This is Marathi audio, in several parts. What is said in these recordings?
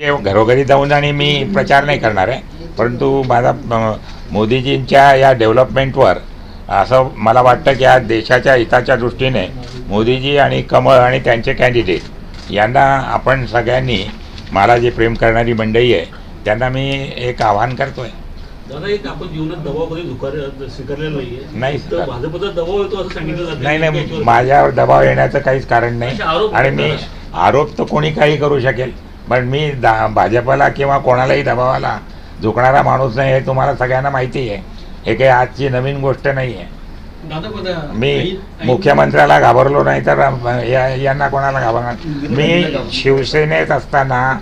घरोघरी जाऊन आणि मी प्रचार नाही करणार आहे. परंतु माझा मोदीजींच्या या डेव्हलपमेंटवर असं मला वाटतं की आज देशाच्या हिताच्या दृष्टीने मोदीजी आणि कमळ आणि त्यांचे कॅन्डिडेट यांना आपण सगळ्यांनी मला जे प्रेम करणारी मंडळी आहे त्यांना मी एक आव्हान करतोय. नाही नाही नाही माझ्यावर दबाव येण्याचं काहीच कारण नाही. आणि मी. आरोप तर कोणी काही करू शकेल. पण मी दा भाजपला किंवा कोणालाही दबावाला झुकणारा माणूस नाही हे तुम्हाला सगळ्यांना माहिती आहे. हे काही आजची नवीन गोष्ट नाही आहे. मी मुख्यमंत्र्याला घाबरलो नाही तर या- यांना कोणाला घाबरणार? मी शिवसेनेत असताना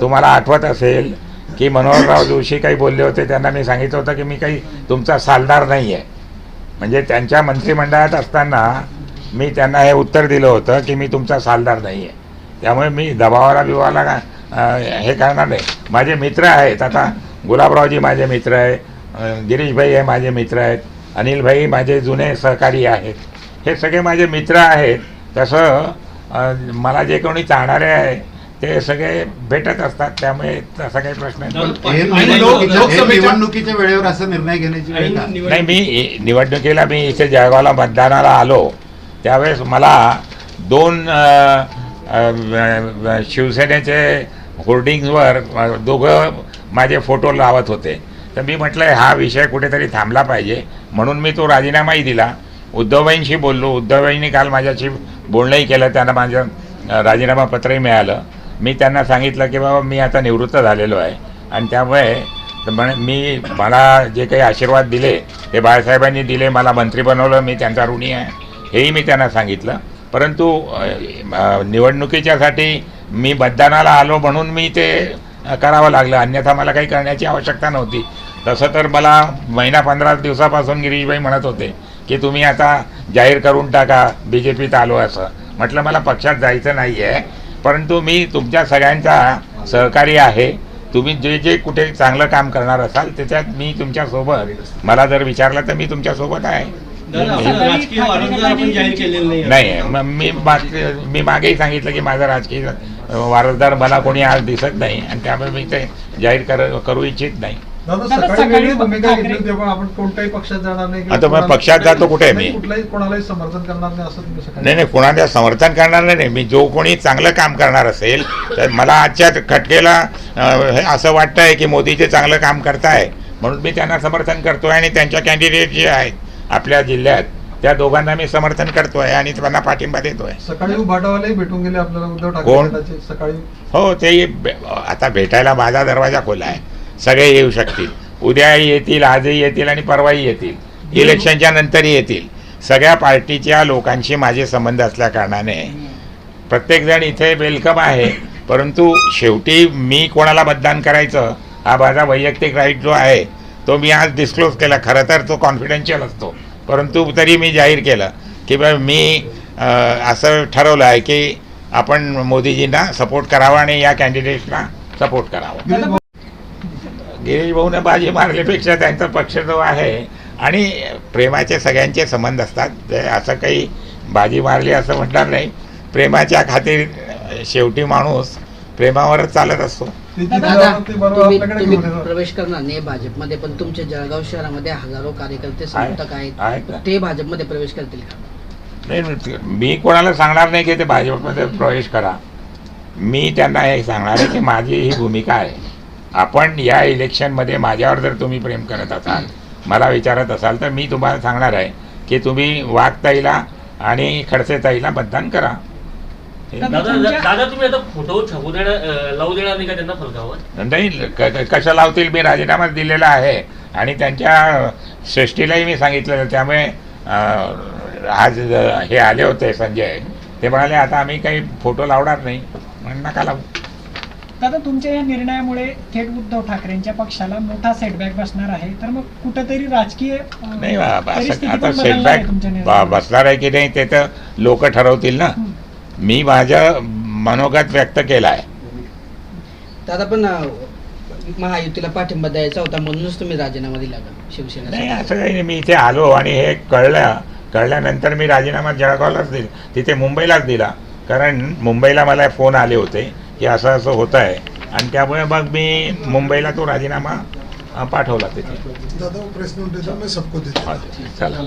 तुम्हाला आठवत असेल की मनोहरराव जोशी काही बोलले होते त्यांना मी सांगितलं होतं की मी काही तुमचा सालदार नाही आहे. म्हणजे त्यांच्या मंत्रिमंडळात असताना मी त्यांना हे उत्तर दिलं होतं की मी तुमचा सालदार नाही आहे. त्यामुळे मी दबावाला बिवाला हे करणार नाही. माझे मित्र आहेत आता गुलाबरावजी माझे मित्र आहे गिरीशभाई हे माझे मित्र आहेत अनिलभाई माझे जुने सहकारी आहेत. हे सगळे माझे मित्र आहेत. तसं मला जे कोणी चाहणारे आहे ते सगळे भेटत असतात त्यामुळे तसा काही प्रश्न निवडणुकीच्या वेळेवर असा निर्णय घेण्याची? नाही मी निवडणुकीला मी इथे जळगावला मतदानाला आलो. त्यावेळेस मला दोन शिवसेनेचे होर्डिंगवर दोघं माझे फोटो लावत होते. तर मी म्हटलं हा विषय कुठेतरी थांबला पाहिजे. म्हणून मी तो राजीनामाही दिला. उद्धवबाईंशी बोललो. उद्धवबाईंनी काल माझ्याशी बोलणंही केलं. त्यांना माझं राजीनामा पत्रही मिळालं. मी त्यांना सांगितलं की बाबा मी आता निवृत्त झालेलो आहे. आणि त्यामुळे म्हण मी मला जे काही आशीर्वाद दिले ते बाळासाहेबांनी दिले मला मंत्री बनवलं मी त्यांचा ऋणी आहे हेही मी त्यांना सांगितलं. परंतु निवडणुकीच्या साठी निवडणुकीच्यासाठी मी मतदानाला आलो म्हणून मी ते करावं लागलं. अन्यथा मला काही करण्याची आवश्यकता नव्हती. तसं तर मला महिना पंधरा दिवसापासून गिरीशबाई म्हणत होते की तुम्ही आता जाहीर करून टाका बी जे पीत आलो असं. म्हटलं मला पक्षात जायचं नाही आहे परंतु मी तुमच्या सगळ्यांचा सहकारी आहे. तुम्ही जे जे कुठे चांगलं काम करणार असाल त्याच्यात मी तुमच्यासोबत मला जर विचारलं तर मी तुमच्यासोबत आहे. दादा असं राजकीय वारंवार आपण जाहीर केलेलं नाही मी माग मी मागेही सांगितलं की माझा राजकीय वारसदार मला कोणी आज दिसत नाही आणि त्यामुळे मी ते जाहीर कर करू इच्छित नाही. आता मग पक्षात जातो कुठे? आहे मी? नाही, कुठलाही कोणालाही समर्थन करणार नाही असं तुम्ही सकाळी नाही नाही कोणाला समर्थन करणार नाही मी जो कोणी चांगलं काम करणार असेल तर मला आजच्या खटकेला हे असं वाटतं आहे की मोदीचे चांगलं काम करताय म्हणून मी त्यांना समर्थन करतोय आणि त्यांच्या कॅन्डिडेट जे आहेत आपल्या जिल्ह्यात त्या दोघांना मी समर्थन करतोय आणि त्यांना पाठिंबा देतोय. सकाळी उभाटावालेही भेटून गेले आपल्याला उद्धव? ठाकरे सकाळी. हो ते आता भेटायला माझा दरवाजा खुला आहे. सगळे येऊ शकतील. उद्याही येतील आजही येतील आणि परवाही येतील. इलेक्शनच्या नंतरही येतील. सगळ्या पार्टीच्या लोकांशी माझे संबंध असल्या कारणाने प्रत्येकजण इथे वेलकम आहे. परंतु शेवटी मी कोणाला मतदान करायचं? हा माझा वैयक्तिक राईट जो आहे तो मी आज डिस्क्लोज केला खरं तर तो कॉन्फिडेन्शियल असतो. परंतु तरी मी जाहीर केलं की बा मी असं ठरवलं आहे की आपण मोदीजींना सपोर्ट करावा आणि या कॅन्डिडेट्सना सपोर्ट करावा. गिरीश बाजी मारल्यापेक्षा त्यांचा पक्ष जो आहे आणि प्रेमाचे सगळ्यांचे संबंध असतात ते असं काही बाजी मारली असं म्हणणार नाही. प्रेमाच्या खातीर शेवटी माणूस प्रेमावरच चालत असतो. दादा, तुम्ही तुम्ही. प्रवेश करणार नाही भाजपमध्ये पण तुमच्या जळगाव शहरामध्ये हजारो कार्यकर्ते समर्थक आहेत. ते भाजपमध्ये प्रवेश करतील का? नाही नाही, मी कोणाला सांगणार नाही की ते भाजपमध्ये प्रवेश करा. मी त्यांना हे सांगणार आहे की माझी ही भूमिका आहे. आपण या इलेक्शनमध्ये माझ्यावर जर तुम्ही प्रेम करत असाल मला विचारत असाल तर मी तुम्हाला सांगणार आहे की तुम्ही वाघताईला आणि खडसेताईला मतदान करा. दादा, दादा दादा तुम्ही आता फोटो छापू देणार अं, लावू देणार नाही का त्यांना फलकावर? नाही क- क- कसं लावतील? मी राजीनामा दिलेला आहे. आणि त्यांच्या श्रेष्ठीलाही मी सांगितलेलं त्यामुळे आज हे आले होते संजय. ते म्हणाले आता आम्ही काही फोटो लावणार नाही. म्हणून नका लावू. दादा तुमच्या या निर्णयामुळे थेट उद्धव ठाकरेंच्या पक्षाला मोठा सेटबॅक बसणार आहे. तर मग कुठंतरी राजकीय नाही आता सेटबॅक. बसणार आहे की नाही ते तर लोक ठरवतील ना. मी माझं मनोगत व्यक्त केलं आहे दादा पण महायुतीला पाठिंबा द्यायचा होता म्हणूनच तुम्ही राजीनामा दिला का नाही शिवसेना असं काही नाही. मी इथे आलो आणि हे कळलं. कळल्यानंतर मी राजीनामा जळगावलाच दिला. तिथे मुंबईलाच दिला. कारण मुंबईला मला फोन आले होते की असं असं होतं आहे आणि त्यामुळे मग मी मुंबईला तो राजीनामा अ, पाठवला तिथे. दादा वो प्रेस नोट देता. मैं सबको चला.